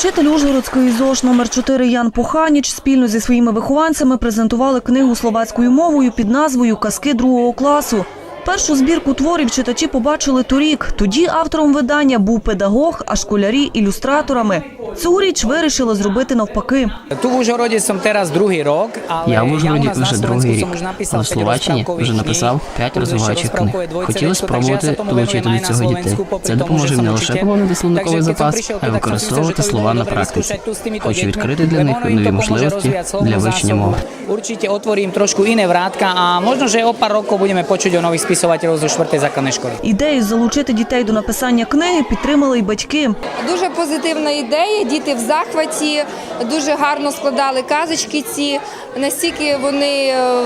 Вчитель Ужгородської ЗОЖ номер 4 Ян Поханіч спільно зі своїми вихованцями презентували книгу словацькою мовою під назвою Казки другого класу. Першу збірку творів читачі побачили торік. Тоді автором видання був педагог, а школярі ілюстраторами. Цьогоріч вирішили зробити навпаки. Я в Ужгороді вже другий рік, але в Словаччині вже написав п'ять розвиваючих книг. Хотіли спробувати долучити до цього дітей. Це допоможе не лише поповнити словниковий запас, а й використовувати слова на практиці. Хочу відкрити для них нові можливості для вивчення мови. Určite otvorím trošku iné vrátka a možno, že o pár rokov budeme počuť o nových spisovateľov zo 4. základnej školy. Ідею залучити дітей до написання книги підтримали й батьки. Дуже позитивна ідея. Діти в захваті дуже гарно складали казочки. Ці настільки вони е,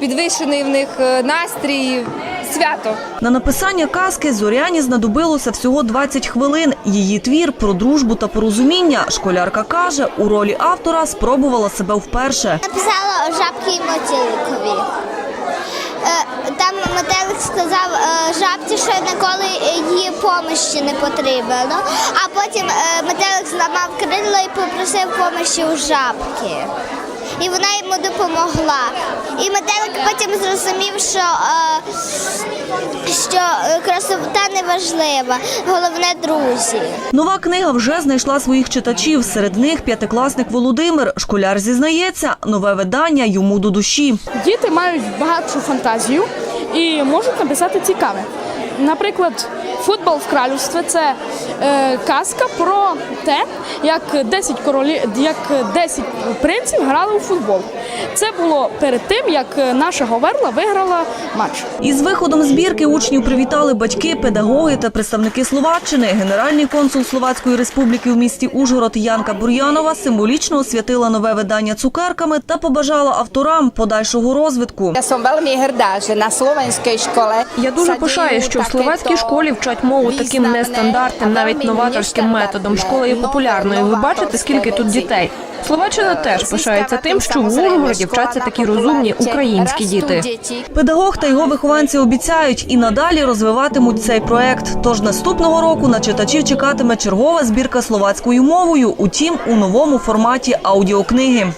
підвищений в них е, настрій. Свято. На написання казки Зоряні знадобилося всього 20 хвилин. Її твір про дружбу та порозуміння. Школярка каже, у ролі автора спробувала себе вперше. Написала жабки і мотиликові. Е, Там метелик сказав е, жабці, що ніколи її помощі не потрібно. А потім е, метелик зламав крила і попросив помощі у жабки. І вона йому допомогла. І метелик потім зрозумів, що, е, що красота не важлива, головне друзі. Нова книга вже знайшла своїх читачів. Серед них п'ятикласник Володимир. Школяр зізнається, нове видання йому до душі. Діти мають багатшу фантазію і можуть написати цікаве. Наприклад, футбол в кралівстві це казка про те, як 10 королі, як 10 принців грали у футбол. Це було перед тим, як наша Говерла виграла матч. Із виходом збірки учнів привітали батьки, педагоги та представники Словаччини. Генеральний консул Словацької республіки в місті Ужгород Янка Бур'янова символічно освятила нове видання цукерками та побажала авторам подальшого розвитку. Я дуже пишаю, що в словацькій школі вчать мову таким нестандартним, a навіть новаторським методом. Школа є популярною. Ви бачите, скільки тут дітей. Словаччина теж пишається тим, що в Ужгороді вчаться такі розумні українські діти. Педагог та його вихованці обіцяють і надалі розвиватимуть цей проект. Тож наступного року на читачів чекатиме чергова збірка словацькою мовою, утім у новому форматі аудіокниги.